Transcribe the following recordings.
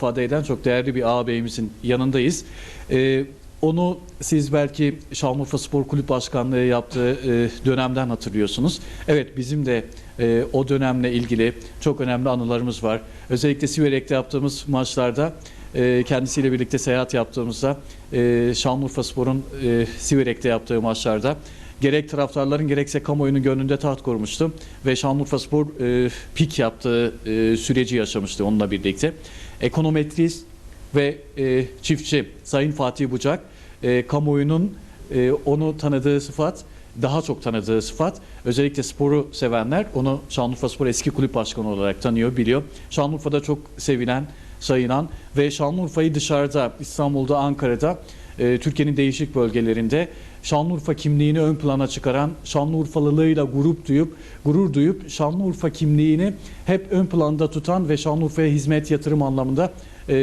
ifade eden çok değerli bir ağabeyimizin yanındayız. Ee, onu siz belki Şanlıurfa Spor Kulüp Başkanlığı yaptığı e, dönemden hatırlıyorsunuz. Evet bizim de e, o dönemle ilgili çok önemli anılarımız var. Özellikle Siverek'te yaptığımız maçlarda e, kendisiyle birlikte seyahat yaptığımızda e, Şanlıurfa Spor'un e, Siverek'te yaptığı maçlarda gerek taraftarların gerekse kamuoyunun gönlünde taht kurmuştu ve Şanlıurfa Spor e, pik yaptığı e, süreci yaşamıştı onunla birlikte. Ekonometrist ve e, çiftçi Sayın Fatih Bucak e, kamuoyunun e, onu tanıdığı sıfat daha çok tanıdığı sıfat. Özellikle sporu sevenler onu Şanlıurfa Spor eski kulüp başkanı olarak tanıyor, biliyor. Şanlıurfa'da çok sevilen, sayılan ve Şanlıurfa'yı dışarıda, İstanbul'da, Ankara'da, e, Türkiye'nin değişik bölgelerinde Şanlıurfa kimliğini ön plana çıkaran, Şanlıurfalılığıyla grup duyup, gurur duyup Şanlıurfa kimliğini hep ön planda tutan ve Şanlıurfa'ya hizmet yatırım anlamında e,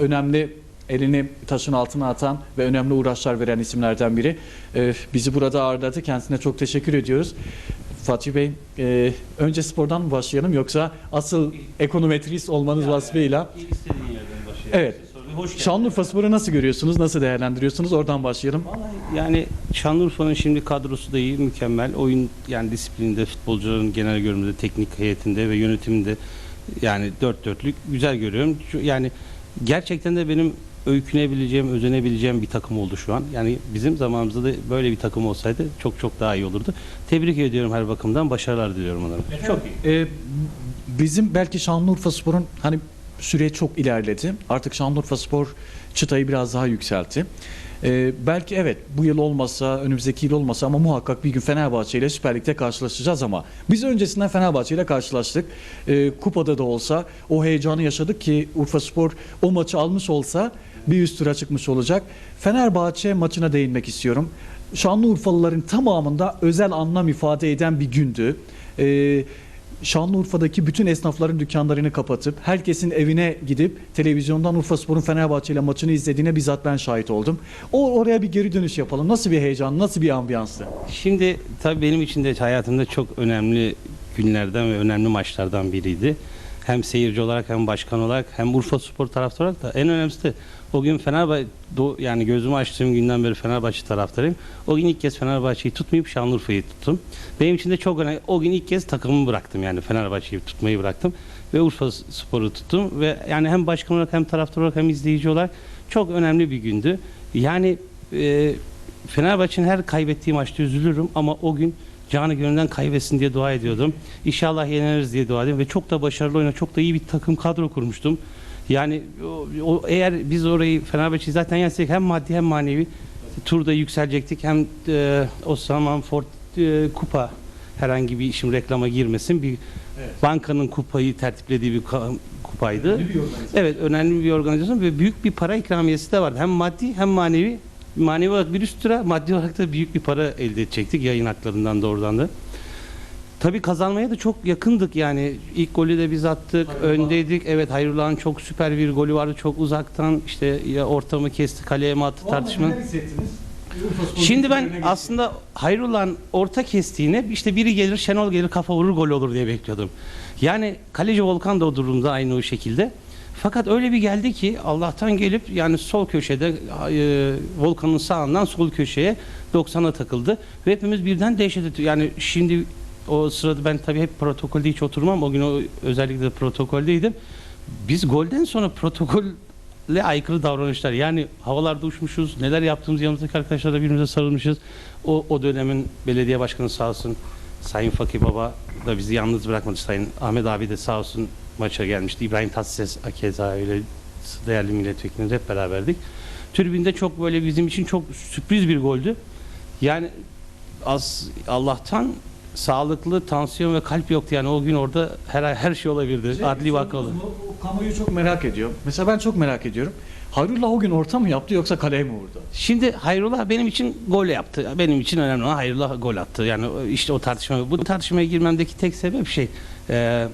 önemli elini taşın altına atan ve önemli uğraşlar veren isimlerden biri. E, bizi burada ağırladı. Kendisine çok teşekkür ediyoruz. Fatih Bey, e, önce spordan mı başlayalım yoksa asıl ekonometrist olmanız vasfıyla İstediğin yerden başlayalım. Evet. Hoş geldin. Şanlıurfa Spor'u nasıl görüyorsunuz, nasıl değerlendiriyorsunuz? Oradan başlayalım. Vallahi yani Şanlıurfa'nın şimdi kadrosu da iyi, mükemmel. Oyun yani disiplininde, futbolcuların genel görünümünde, teknik heyetinde ve yönetiminde yani dört dörtlük güzel görüyorum. Yani gerçekten de benim öykünebileceğim, özenebileceğim bir takım oldu şu an. Yani bizim zamanımızda da böyle bir takım olsaydı çok çok daha iyi olurdu. Tebrik ediyorum her bakımdan. Başarılar diliyorum onlara. Çok iyi. Ee, bizim belki Şanlıurfa Spor'un hani süreç çok ilerledi. Artık Şanlıurfa Spor çıtayı biraz daha yükseltti. Ee, belki evet bu yıl olmasa, önümüzdeki yıl olmasa ama muhakkak bir gün Fenerbahçe ile Süper Lig'de karşılaşacağız ama biz öncesinden Fenerbahçe ile karşılaştık. Ee, kupada da olsa o heyecanı yaşadık ki Urfa Spor o maçı almış olsa bir üst tura çıkmış olacak. Fenerbahçe maçına değinmek istiyorum. Şanlıurfalıların tamamında özel anlam ifade eden bir gündü. Ee, Şanlıurfa'daki bütün esnafların dükkanlarını kapatıp herkesin evine gidip televizyondan Urfa Spor'un Fenerbahçe ile maçını izlediğine bizzat ben şahit oldum. O oraya bir geri dönüş yapalım. Nasıl bir heyecan, nasıl bir ambiyanstı? Şimdi tabii benim için de hayatımda çok önemli günlerden ve önemli maçlardan biriydi. Hem seyirci olarak hem başkan olarak hem Urfa Spor taraftarı olarak da en önemlisi de o gün Fenerbahçe yani gözümü açtığım günden beri Fenerbahçe taraftarıyım. O gün ilk kez Fenerbahçe'yi tutmayıp Şanlıurfa'yı tuttum. Benim için de çok önemli. O gün ilk kez takımımı bıraktım yani Fenerbahçe'yi tutmayı bıraktım ve Urfa Spor'u tuttum ve yani hem başkan olarak hem taraftar olarak hem izleyici olarak çok önemli bir gündü. Yani e, Fenerbahçe'nin her kaybettiği maçta üzülürüm ama o gün canı gönülden kaybetsin diye dua ediyordum. İnşallah yeneriz diye dua ediyordum ve çok da başarılı oynadı. Çok da iyi bir takım kadro kurmuştum. Yani o, o- eğer biz orayı Fenerbahçe'yi zaten yensek hem maddi hem manevi turda yükselecektik. Hem e, o zaman Ford e, kupa herhangi bir işim reklama girmesin. Bir bankanın kupayı tertiplediği bir kupaydı. Evet önemli bir organizasyon ve büyük bir para ikramiyesi de vardı. Hem maddi hem manevi. Manevi olarak bir üst tura, maddi olarak da büyük bir para elde edecektik yayın haklarından doğrudan da. Tabii kazanmaya da çok yakındık yani. ilk golü de biz attık, öndeydik. Evet Hayrullah'ın çok süper bir golü vardı çok uzaktan. İşte ya ortamı kesti, kaleye mi attı tartışma. Şimdi ben aslında Hayrullah'ın orta kestiğine işte biri gelir Şenol gelir kafa vurur gol olur diye bekliyordum. Yani kaleci Volkan da o durumda aynı o şekilde. Fakat öyle bir geldi ki Allah'tan gelip yani sol köşede e, Volkan'ın sağından sol köşeye 90'a takıldı. Ve hepimiz birden dehşet. Yani şimdi o sırada ben tabii hep protokolde hiç oturmam. O gün o özellikle de protokoldeydim. Biz golden sonra protokolle aykırı davranışlar. Yani havalarda uçmuşuz. Neler yaptığımız yanımızdaki arkadaşlarla birbirimize sarılmışız. O, o dönemin belediye başkanı sağ olsun. Sayın Fakir Baba da bizi yalnız bırakmadı. Sayın Ahmet abi de sağ olsun maça gelmişti. İbrahim Tatlıses keza öyle değerli milletvekilimiz hep beraberdik. Tribünde çok böyle bizim için çok sürpriz bir goldü. Yani az Allah'tan sağlıklı tansiyon ve kalp yoktu yani o gün orada her her şey olabilirdi. Adli vaka oldu. Kamuoyu çok merak ediyor. Mesela ben çok merak ediyorum. Hayrullah o gün orta mı yaptı yoksa kaleye mi vurdu? Şimdi Hayrullah benim için gol yaptı. Benim için önemli olan Hayrullah gol attı. Yani işte o tartışma. Bu tartışmaya girmemdeki tek sebep şey. E,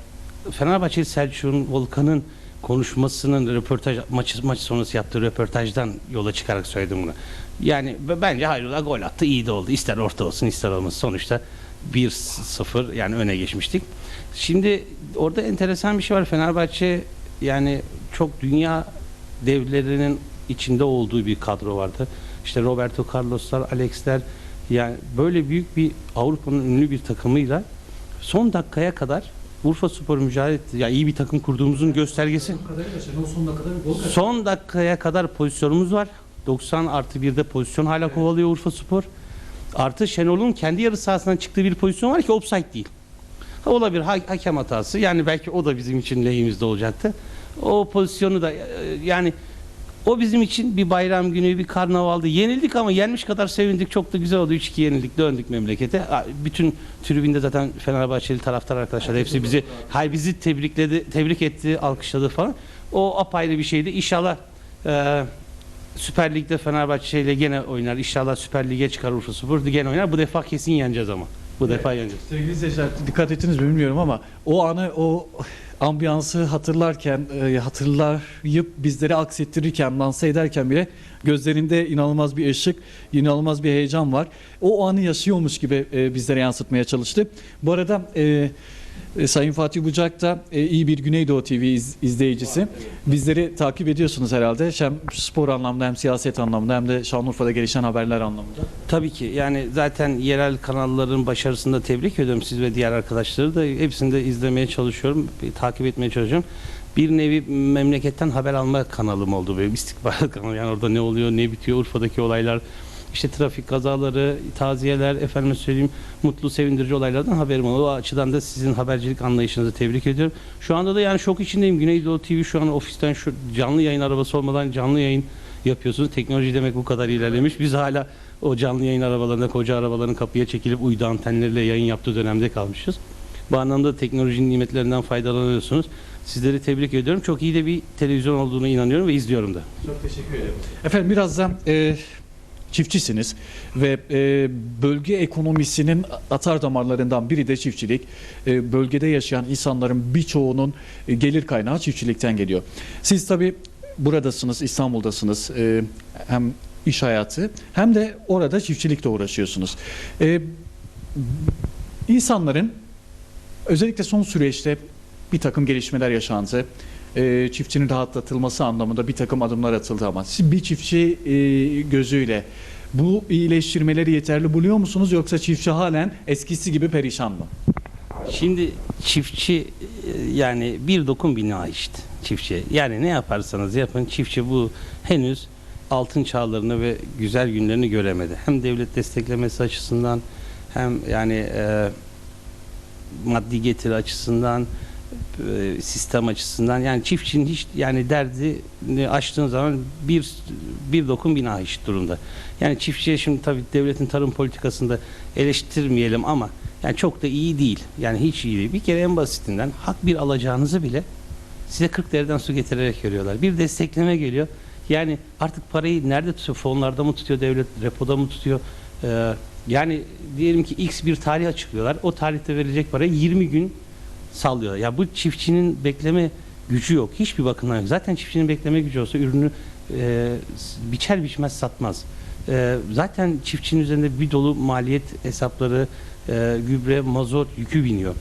Fenerbahçe Selçuk'un Volkan'ın konuşmasının röportaj maç maç sonrası yaptığı röportajdan yola çıkarak söyledim bunu. Yani bence Hayrullah gol attı. iyi de oldu. İster orta olsun ister olmasın. Sonuçta 1-0 yani öne geçmiştik. Şimdi orada enteresan bir şey var. Fenerbahçe yani çok dünya devlerinin içinde olduğu bir kadro vardı. İşte Roberto Carlos'lar, Alex'ler yani böyle büyük bir Avrupa'nın ünlü bir takımıyla son dakikaya kadar Urfa Spor mücadele etti. Ya iyi bir takım kurduğumuzun göstergesi. Son dakikaya kadar pozisyonumuz var. 90 artı 1'de pozisyon hala kovalıyor Urfa Spor. Artı Şenol'un kendi yarı sahasından çıktığı bir pozisyon var ki offside değil. Ha, Olabilir ha- hakem hatası. Yani belki o da bizim için lehimizde olacaktı. O pozisyonu da e, yani o bizim için bir bayram günü, bir karnavaldı. Yenildik ama yenmiş kadar sevindik. Çok da güzel oldu. 3-2 yenildik, döndük memlekete. Bütün tribünde zaten Fenerbahçeli taraftar arkadaşlar hepsi bizi hay bizi tebrikledi, tebrik etti, alkışladı falan. O apayrı bir şeydi. İnşallah e, Süper Lig'de Fenerbahçe ile gene oynar. İnşallah Süper Lig'e çıkar Urfa Spor. Gene oynar. Bu defa kesin yeneceğiz ama. Bu defa yeneceğiz. Sevgili izleyiciler dikkat ettiniz mi bilmiyorum ama o anı o ambiyansı hatırlarken e, hatırlayıp bizlere aksettirirken lanse ederken bile gözlerinde inanılmaz bir ışık inanılmaz bir heyecan var. O anı yaşıyormuş gibi e, bizlere yansıtmaya çalıştı. Bu arada e, e, Sayın Fatih Bucak da e, iyi bir Güneydoğu TV iz- izleyicisi. Bizleri takip ediyorsunuz herhalde. Hem spor anlamda hem siyaset anlamda hem de Şanlıurfa'da gelişen haberler anlamında. Tabii ki yani zaten yerel kanalların başarısını da tebrik ediyorum siz ve diğer arkadaşları da hepsini de izlemeye çalışıyorum, takip etmeye çalışıyorum. Bir nevi memleketten haber alma kanalım oldu böyle istikbal kanalı yani orada ne oluyor ne bitiyor Urfa'daki olaylar işte trafik kazaları, taziyeler, efendime söyleyeyim mutlu sevindirici olaylardan haberim oldu. O açıdan da sizin habercilik anlayışınızı tebrik ediyorum. Şu anda da yani şok içindeyim. Güneydoğu TV şu an ofisten şu canlı yayın arabası olmadan canlı yayın yapıyorsunuz. Teknoloji demek bu kadar ilerlemiş. Biz hala o canlı yayın arabalarında koca arabaların kapıya çekilip uydu antenleriyle yayın yaptığı dönemde kalmışız. Bu anlamda teknolojinin nimetlerinden faydalanıyorsunuz. Sizleri tebrik ediyorum. Çok iyi de bir televizyon olduğunu inanıyorum ve izliyorum da. Çok teşekkür ederim. Efendim biraz da e, çiftçisiniz ve e, bölge ekonomisinin atar damarlarından biri de çiftçilik. E, bölgede yaşayan insanların birçoğunun e, gelir kaynağı çiftçilikten geliyor. Siz tabii buradasınız, İstanbul'dasınız. E, hem iş hayatı hem de orada çiftçilikle uğraşıyorsunuz. E, insanların özellikle son süreçte bir takım gelişmeler yaşandı. Ee, çiftçinin rahatlatılması anlamında bir takım adımlar atıldı ama siz bir çiftçi e, gözüyle bu iyileştirmeleri yeterli buluyor musunuz yoksa çiftçi halen eskisi gibi perişan mı? Şimdi çiftçi e, yani bir dokun bina işte çiftçi. Yani ne yaparsanız yapın çiftçi bu henüz altın çağlarını ve güzel günlerini göremedi. Hem devlet desteklemesi açısından hem yani e, maddi getiri açısından e, sistem açısından yani çiftçinin hiç yani derdini açtığın zaman bir bir dokun bina iş durumda. Yani çiftçiye şimdi tabii devletin tarım politikasında eleştirmeyelim ama yani çok da iyi değil. Yani hiç iyi değil. Bir kere en basitinden hak bir alacağınızı bile size 40 dereden su getirerek veriyorlar. Bir destekleme geliyor. Yani artık parayı nerede tutuyor? Fonlarda mı tutuyor devlet? Repoda mı tutuyor? Ee, yani diyelim ki X bir tarih açıklıyorlar. O tarihte verilecek parayı 20 gün sallıyor. Ya bu çiftçinin bekleme gücü yok. Hiçbir bakımdan yok. Zaten çiftçinin bekleme gücü olsa ürünü e, biçer biçmez satmaz. E, zaten çiftçinin üzerinde bir dolu maliyet hesapları, e, gübre, mazot yükü biniyor.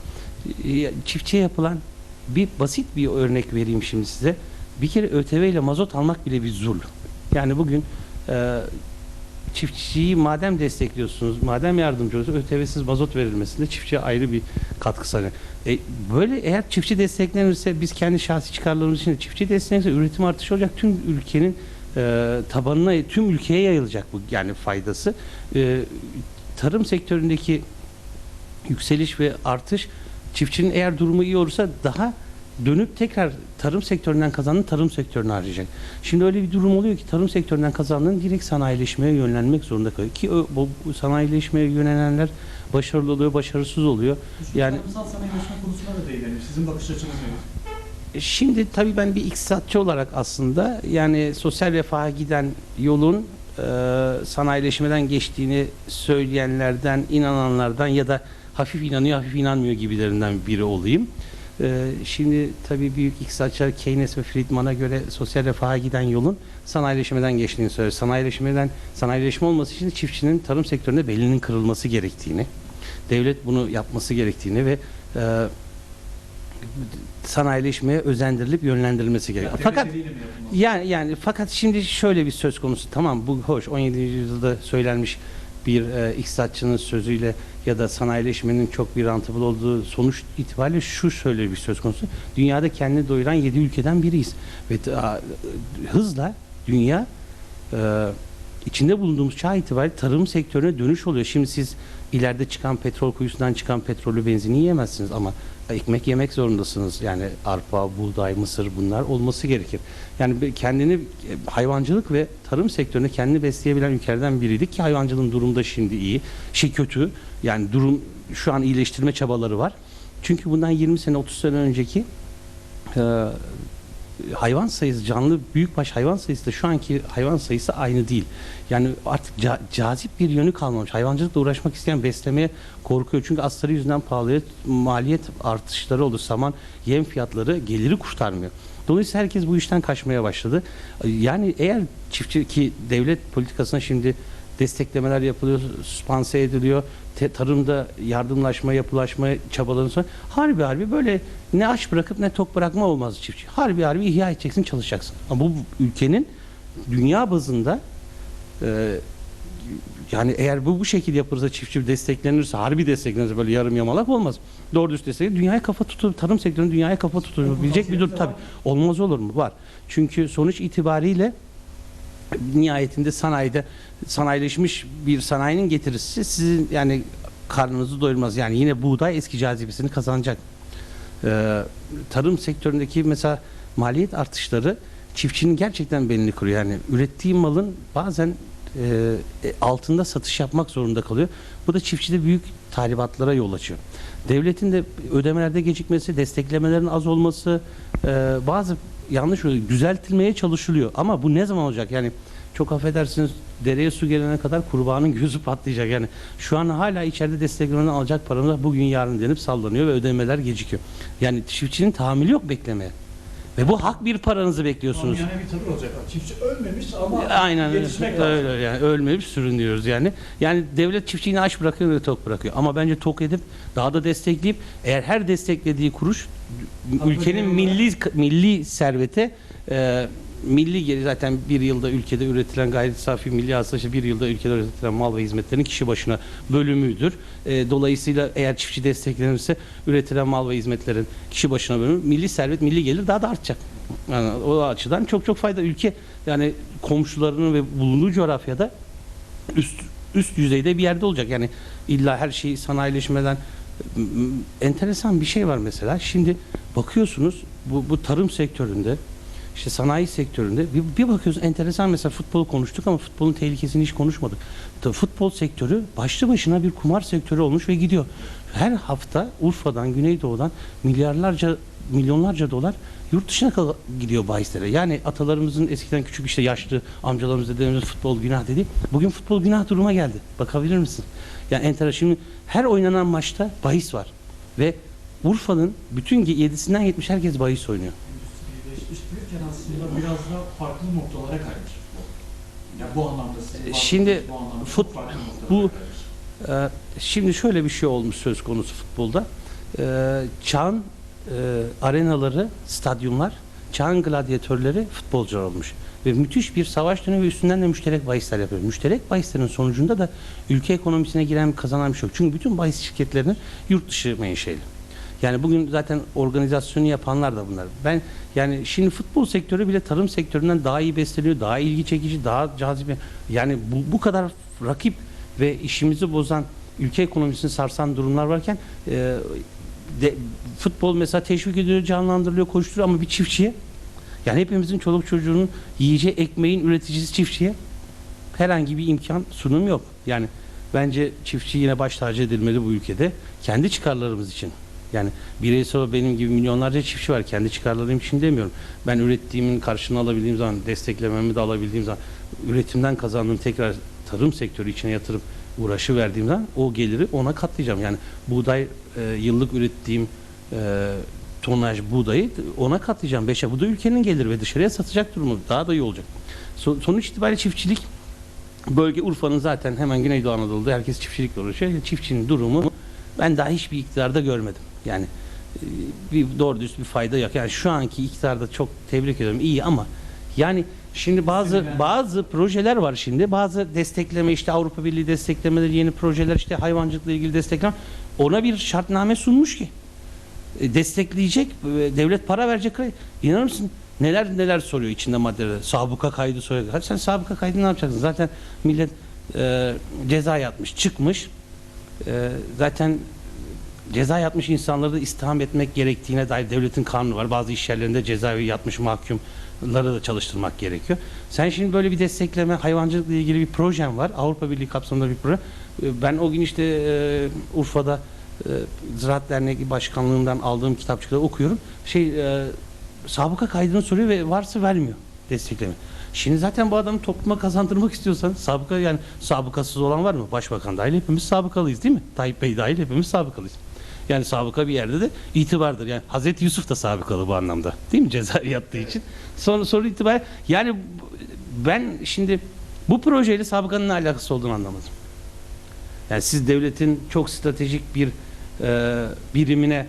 E, çiftçiye yapılan bir basit bir örnek vereyim şimdi size. Bir kere ÖTV ile mazot almak bile bir zul. Yani bugün e, çiftçiyi madem destekliyorsunuz, madem yardımcı oluyorsunuz, ÖTV'siz mazot verilmesinde çiftçiye ayrı bir katkı sağlıyor. E, böyle eğer çiftçi desteklenirse biz kendi şahsi çıkarlarımız için de çiftçi desteklenirse üretim artışı olacak. Tüm ülkenin e, tabanına, tüm ülkeye yayılacak bu yani faydası. E, tarım sektöründeki yükseliş ve artış çiftçinin eğer durumu iyi olursa daha dönüp tekrar tarım sektöründen kazandığını tarım sektörüne harcayacak. Şimdi öyle bir durum oluyor ki tarım sektöründen kazandığını direkt sanayileşmeye yönlenmek zorunda kalıyor. Ki o, bu, sanayileşmeye yönelenler başarılı oluyor, başarısız oluyor. Yani sanayileşme konusuna da değinelim. Sizin bakış açınız nedir? E, Şimdi tabii ben bir iktisatçı olarak aslında yani sosyal refaha giden yolun e, sanayileşmeden geçtiğini söyleyenlerden, inananlardan ya da hafif inanıyor, hafif inanmıyor gibilerinden biri olayım. E, şimdi tabii büyük iktisatçılar Keynes ve Friedman'a göre sosyal refaha giden yolun sanayileşmeden geçtiğini söylüyor. Sanayileşmeden, sanayileşme olması için çiftçinin tarım sektöründe belinin kırılması gerektiğini, devlet bunu yapması gerektiğini ve e, sanayileşmeye özendirilip yönlendirilmesi gerekiyor. Fakat yani yani fakat şimdi şöyle bir söz konusu tamam bu hoş 17. yüzyılda söylenmiş bir e, iktisatçının sözüyle ya da sanayileşmenin çok bir rentable olduğu sonuç itibariyle şu şöyle bir söz konusu. Dünyada kendini doyuran 7 ülkeden biriyiz. Ve a- hızla dünya e, içinde bulunduğumuz çağ itibariyle tarım sektörüne dönüş oluyor. Şimdi siz ileride çıkan petrol kuyusundan çıkan petrolü benzini yiyemezsiniz ama ekmek yemek zorundasınız. Yani arpa, buğday, mısır bunlar olması gerekir. Yani kendini e, hayvancılık ve tarım sektöründe kendini besleyebilen ülkelerden biriydik ki hayvancılığın durumu da şimdi iyi. Şey kötü. Yani durum şu an iyileştirme çabaları var. Çünkü bundan 20 sene 30 sene önceki e, hayvan sayısı canlı büyükbaş hayvan sayısı da şu anki hayvan sayısı aynı değil. Yani artık ca- cazip bir yönü kalmamış. Hayvancılıkla uğraşmak isteyen beslemeye korkuyor. Çünkü astarı yüzünden pahalıya maliyet artışları olur. Saman yem fiyatları geliri kurtarmıyor. Dolayısıyla herkes bu işten kaçmaya başladı. Yani eğer çiftçi ki devlet politikasına şimdi desteklemeler yapılıyor, spanse ediliyor. Te- tarımda yardımlaşma, yapılaşma çabalarının sonra harbi harbi böyle ne aç bırakıp ne tok bırakma olmaz çiftçi. Harbi harbi ihya edeceksin, çalışacaksın. Ama bu ülkenin dünya bazında e, yani eğer bu bu şekilde yapılırsa çiftçi desteklenirse, harbi desteklenirse böyle yarım yamalak olmaz. Doğru düz destek dünyaya kafa tutup tarım sektörünün dünyaya kafa tutabilecek bir dur tabii. Olmaz olur mu? Var. Çünkü sonuç itibariyle nihayetinde sanayide sanayileşmiş bir sanayinin getirisi sizin yani karnınızı doyurmaz. Yani yine buğday eski cazibesini kazanacak. Ee, tarım sektöründeki mesela maliyet artışları çiftçinin gerçekten belini kırıyor. Yani ürettiği malın bazen e, e, altında satış yapmak zorunda kalıyor. Bu da çiftçide büyük tahribatlara yol açıyor. Devletin de ödemelerde gecikmesi, desteklemelerin az olması, e, bazı yanlış oluyor. Düzeltilmeye çalışılıyor. Ama bu ne zaman olacak? Yani çok affedersiniz dereye su gelene kadar kurbağanın gözü patlayacak. Yani şu an hala içeride desteklemeden alacak paramız bugün yarın denip sallanıyor ve ödemeler gecikiyor. Yani çiftçinin tahammülü yok beklemeye. Ve bu hak bir paranızı bekliyorsunuz. Yani bir tabii olacak. Çiftçi ölmemiş ama Aynen öyle. yetişmek lazım. öyle yani ölmeyip sürünüyoruz yani. Yani devlet çiftçiyi aç bırakıyor ve tok bırakıyor. Ama bence tok edip daha da destekleyip eğer her desteklediği kuruş ülkenin milli milli servete e, milli geri zaten bir yılda ülkede üretilen gayri safi milli hasıla bir yılda ülkede üretilen mal ve hizmetlerin kişi başına bölümüdür. E, dolayısıyla eğer çiftçi desteklenirse üretilen mal ve hizmetlerin kişi başına bölümü milli servet milli gelir daha da artacak. Yani o açıdan çok çok fayda ülke yani komşularının ve bulunduğu coğrafyada üst üst yüzeyde bir yerde olacak. Yani illa her şey sanayileşmeden enteresan bir şey var mesela. Şimdi bakıyorsunuz bu, bu tarım sektöründe işte sanayi sektöründe bir, bir bakıyoruz enteresan mesela futbol konuştuk ama futbolun tehlikesini hiç konuşmadık. Ta- Futbol sektörü başlı başına bir kumar sektörü olmuş ve gidiyor. Her hafta Urfa'dan, Güneydoğu'dan milyarlarca, milyonlarca dolar yurt dışına gidiyor bahislere. Yani atalarımızın eskiden küçük işte yaşlı amcalarımız dedemiz futbol günah dedi. Bugün futbol günah duruma geldi. Bakabilir misin? Yani enteresan. Şimdi her oynanan maçta bahis var. Ve Urfa'nın bütün 7'sinden 70 herkes bahis oynuyor. Aslında biraz daha farklı noktalara kaymış. Yani bu anlamda sizin Şimdi bahsettiğiniz bu anlamda fut- bu-. Ee, şimdi şöyle bir şey olmuş söz konusu futbolda. Ee, çağın e, arenaları, stadyumlar, çağın gladyatörleri futbolcular olmuş. Ve müthiş bir savaş ve üstünden de müşterek bahisler yapıyor. Müşterek bahislerin sonucunda da ülke ekonomisine giren kazanan bir şey yok. Çünkü bütün bahis şirketlerinin yurt dışı menşeli. Yani bugün zaten organizasyonu yapanlar da bunlar. Ben yani şimdi futbol sektörü bile tarım sektöründen daha iyi besleniyor, daha ilgi çekici, daha cazibe. Yani bu, bu kadar rakip ve işimizi bozan, ülke ekonomisini sarsan durumlar varken e, de, futbol mesela teşvik ediliyor, canlandırılıyor, koşturuyor ama bir çiftçiye yani hepimizin çoluk çocuğunun yiyeceği ekmeğin üreticisi çiftçiye herhangi bir imkan sunum yok. Yani bence çiftçi yine baş tacı edilmeli bu ülkede. Kendi çıkarlarımız için. Yani bireysel benim gibi milyonlarca çiftçi var. Kendi çıkarlarım için demiyorum. Ben ürettiğimin karşılığını alabildiğim zaman, desteklememi de alabildiğim zaman, üretimden kazandığım tekrar tarım sektörü içine yatırıp uğraşı verdiğim zaman o geliri ona katlayacağım. Yani buğday e, yıllık ürettiğim e, tonaj buğdayı ona katlayacağım. Beşe. Bu da ülkenin geliri ve dışarıya satacak durumu daha da iyi olacak. So- sonuç itibariyle çiftçilik bölge Urfa'nın zaten hemen Güneydoğu Anadolu'da herkes çiftçilikle uğraşıyor. Çiftçinin durumu ben daha hiçbir iktidarda görmedim. Yani e, bir doğru düz bir fayda yok. Yani şu anki iktidarda çok tebrik ediyorum. İyi ama yani şimdi bazı bazı projeler var şimdi. Bazı destekleme işte Avrupa Birliği desteklemeleri, yeni projeler işte hayvancılıkla ilgili destekleme ona bir şartname sunmuş ki. E, destekleyecek e, devlet para verecek. İnanır mısın? Neler neler soruyor içinde maddeler sabıka kaydı soruyor. Hadi sen sabıka kaydı ne yapacaksın? Zaten millet e, ceza yatmış çıkmış. E, zaten ceza yatmış insanları da istihdam etmek gerektiğine dair devletin kanunu var bazı iş yerlerinde cezaevi yatmış mahkumları da çalıştırmak gerekiyor sen şimdi böyle bir destekleme hayvancılıkla ilgili bir projem var Avrupa Birliği kapsamında bir proje E, ben o gün işte e, Urfa'da e, Ziraat Derneği Başkanlığından aldığım kitapçıkta okuyorum. Şey e, sabıka kaydını soruyor ve varsa vermiyor destekleme. Şimdi zaten bu adamı topluma kazandırmak istiyorsan sabıka yani sabıkasız olan var mı? Başbakan dahil hepimiz sabıkalıyız değil mi? Tayyip Bey dahil hepimiz sabıkalıyız. Yani sabıka bir yerde de itibardır. Yani Hazreti Yusuf da sabıkalı bu anlamda. Değil mi? Ceza yattığı için. Sonra soru itibar yani ben şimdi bu projeyle sabıkanın ne alakası olduğunu anlamadım. Yani siz devletin çok stratejik bir e, birimine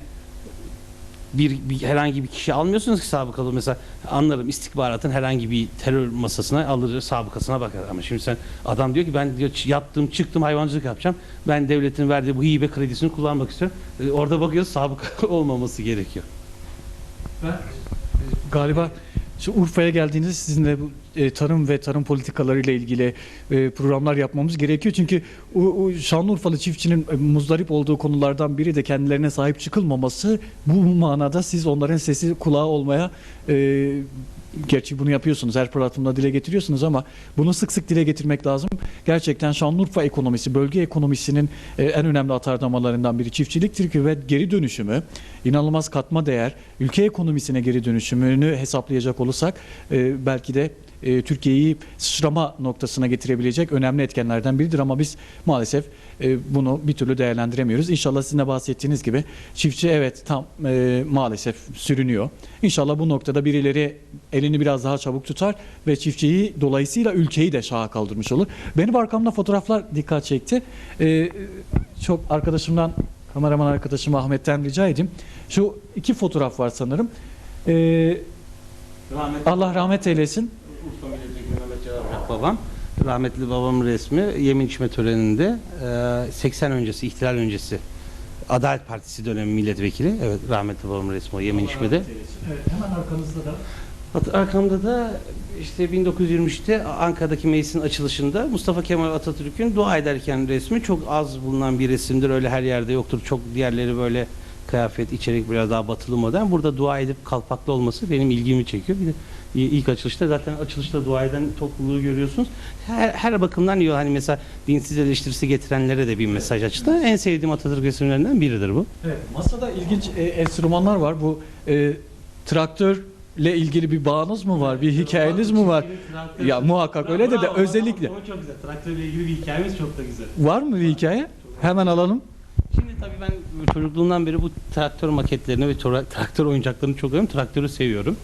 bir, bir herhangi bir kişi almıyorsunuz ki sabıkalı. Mesela anlarım istihbaratın herhangi bir terör masasına alır sabıkasına bakar. Ama şimdi sen adam diyor ki ben diyor yattım çıktım hayvancılık yapacağım. Ben devletin verdiği bu hibe kredisini kullanmak istiyorum. E, orada bakıyoruz sabıka olmaması gerekiyor. Galiba şu Urfa'ya geldiğinizde sizinle bu e, tarım ve tarım politikaları ile ilgili e, programlar yapmamız gerekiyor. Çünkü o, o Şanlıurfalı çiftçinin e, muzdarip olduğu konulardan biri de kendilerine sahip çıkılmaması. Bu manada siz onların sesi kulağı olmaya e, Gerçi bunu yapıyorsunuz, her platformda dile getiriyorsunuz ama bunu sık sık dile getirmek lazım. Gerçekten Şanlıurfa ekonomisi, bölge ekonomisinin e, en önemli atardamalarından biri çiftçiliktir ki ve geri dönüşümü, inanılmaz katma değer, ülke ekonomisine geri dönüşümünü hesaplayacak olursak e, belki de e, Türkiye'yi sıçrama noktasına getirebilecek önemli etkenlerden biridir ama biz maalesef e, bunu bir türlü değerlendiremiyoruz. İnşallah sizin de bahsettiğiniz gibi çiftçi evet tam e, maalesef sürünüyor. İnşallah bu noktada birileri elini biraz daha çabuk tutar ve çiftçiyi dolayısıyla ülkeyi de şaha kaldırmış olur. Benim arkamda fotoğraflar dikkat çekti. E, çok arkadaşımdan kameraman arkadaşım Ahmet'ten rica edeyim. Şu iki fotoğraf var sanırım. E, Allah rahmet eylesin. Urfa Milletvekili Mehmet Cevap babam. Rahmetli babamın resmi yemin içme töreninde e, 80 öncesi, ihtilal öncesi Adalet Partisi dönemi milletvekili. Evet rahmetli babamın resmi o yemin içmede. Evet, hemen arkanızda da. At- Arkamda da işte 1923'te Ankara'daki meclisin açılışında Mustafa Kemal Atatürk'ün dua ederken resmi çok az bulunan bir resimdir. Öyle her yerde yoktur. Çok diğerleri böyle kıyafet, içerik biraz daha batılı modern. Burada dua edip kalpaklı olması benim ilgimi çekiyor. Bir de ilk açılışta zaten açılışta dua eden topluluğu görüyorsunuz. Her, her bakımdan iyi. Hani mesela dinsiz eleştirisi getirenlere de bir mesaj açtı. En sevdiğim Atatürk resimlerinden biridir bu. Evet, masada ilginç e, enstrümanlar var. Bu e, traktörle ilgili bir bağınız mı var? Bir hikayeniz mi var? Ya muhakkak öyle de de özellikle. O çok güzel. Traktörle ilgili bir hikayemiz çok da güzel. Var mı bir hikaye? Hemen alalım. Şimdi tabii ben çocukluğumdan beri bu traktör maketlerini ve tra- traktör oyuncaklarını çok seviyorum. Traktörü seviyorum.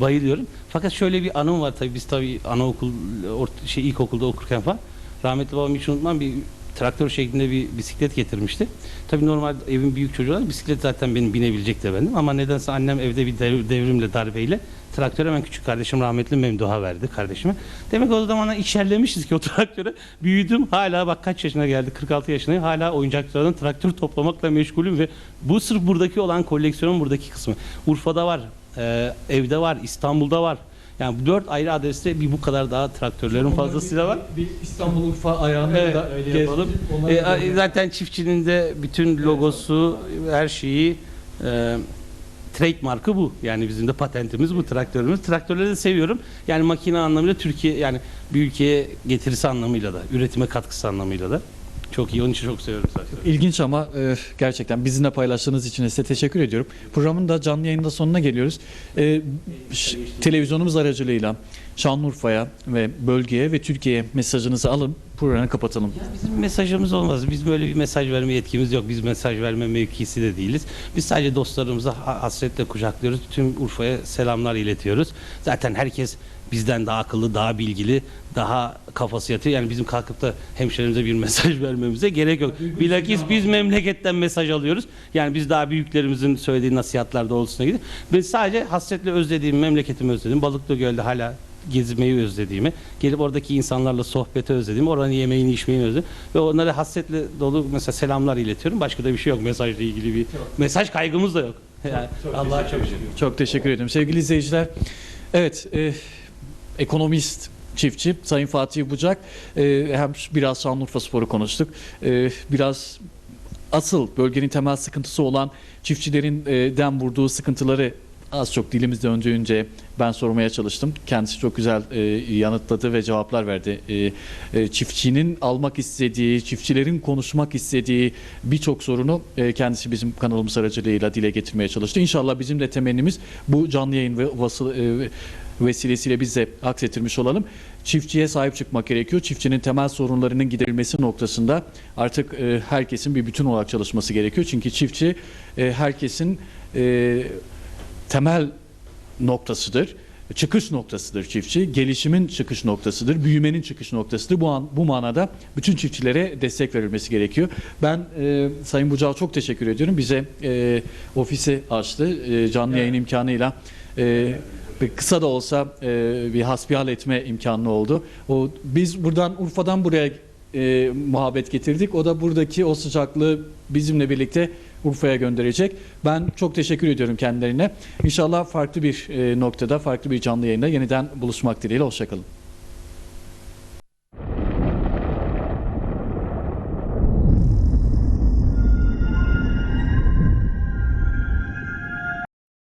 Bayılıyorum. Fakat şöyle bir anım var tabii biz tabii anaokul, ort- şey ilkokulda okurken falan. Rahmetli babam hiç unutmam bir traktör şeklinde bir bisiklet getirmişti. Tabii normal evin büyük çocuğu olarak bisiklet zaten benim binebilecek de bendim. Ama nedense annem evde bir dev- devrimle darbeyle traktöre hemen küçük kardeşim rahmetli Memduh'a verdi kardeşime. Demek o zamanlar içerlemişiz ki o traktöre. Büyüdüm hala bak kaç yaşına geldi 46 yaşındayım. Hala oyuncakçılardan traktör toplamakla meşgulüm ve bu sırf buradaki olan koleksiyonun buradaki kısmı. Urfa'da var, e, evde var, İstanbul'da var. Yani dört ayrı adreste bir bu kadar daha traktörlerin fazlasıyla var. Bir İstanbul Urfa ayağını Evet, da öyle yapalım. E, zaten çiftçinin de bütün logosu, her şeyi e, trademarkı bu. Yani bizim de patentimiz bu traktörümüz. Traktörleri de seviyorum. Yani makine anlamıyla Türkiye yani bir ülkeye getirisi anlamıyla da, üretime katkısı anlamıyla da çok iyi. Onun için çok seviyorum traktörü. İlginç ama e, gerçekten bizimle paylaştığınız için size teşekkür ediyorum. Programın da canlı yayında sonuna geliyoruz. E, televizyonumuz aracılığıyla Şanlıurfa'ya ve bölgeye ve Türkiye'ye mesajınızı alın. Programı kapatalım. Bizim mesajımız olmaz. Biz böyle bir mesaj verme yetkimiz yok. Biz mesaj verme mevkisi de değiliz. Biz sadece dostlarımıza ha- hasretle kucaklıyoruz. Tüm Urfa'ya selamlar iletiyoruz. Zaten herkes bizden daha akıllı, daha bilgili, daha kafası yatıyor. Yani bizim kalkıp da hemşerimize bir mesaj vermemize gerek yok. Bilakis biz memleketten mesaj alıyoruz. Yani biz daha büyüklerimizin söylediği nasihatler doğrultusuna gidip ben sadece hasretle özlediğim, memleketimi özledim. Balıklı Göl'de hala gezmeyi özlediğimi, gelip oradaki insanlarla sohbeti özlediğimi, oranın yemeğini içmeyi özledim. Ve onlara hasretle dolu mesela selamlar iletiyorum. Başka da bir şey yok mesajla ilgili bir mesaj kaygımız da yok. Yani Allah'a çok şükür. Çok teşekkür ederim. Sevgili izleyiciler, evet e, ekonomist çiftçi Sayın Fatih Bucak e, hem biraz Şanlıurfa Spor'u konuştuk. E, biraz asıl bölgenin temel sıkıntısı olan çiftçilerin e, dem vurduğu sıkıntıları az çok dilimizde öndüğünce ben sormaya çalıştım. Kendisi çok güzel e, yanıtladı ve cevaplar verdi. E, e, çiftçinin almak istediği, çiftçilerin konuşmak istediği birçok sorunu e, kendisi bizim kanalımız aracılığıyla dile getirmeye çalıştı. İnşallah bizim de temennimiz bu canlı yayın ve vasıl, e, vesilesiyle biz de aksettirmiş olalım. Çiftçiye sahip çıkmak gerekiyor. Çiftçinin temel sorunlarının giderilmesi noktasında artık e, herkesin bir bütün olarak çalışması gerekiyor. Çünkü çiftçi e, herkesin e, temel noktasıdır. Çıkış noktasıdır çiftçi. Gelişimin çıkış noktasıdır. Büyümenin çıkış noktasıdır. Bu an bu manada bütün çiftçilere destek verilmesi gerekiyor. Ben e, Sayın Bucağı çok teşekkür ediyorum. Bize e, ofisi açtı. E, canlı yayın imkanıyla e, bir kısa da olsa e, bir hasbihal etme imkanı oldu. O biz buradan Urfa'dan buraya e, muhabbet getirdik. O da buradaki o sıcaklığı bizimle birlikte Urfa'ya gönderecek. Ben çok teşekkür ediyorum kendilerine. İnşallah farklı bir e, noktada, farklı bir canlı yayında yeniden buluşmak dileğiyle. Hoşçakalın.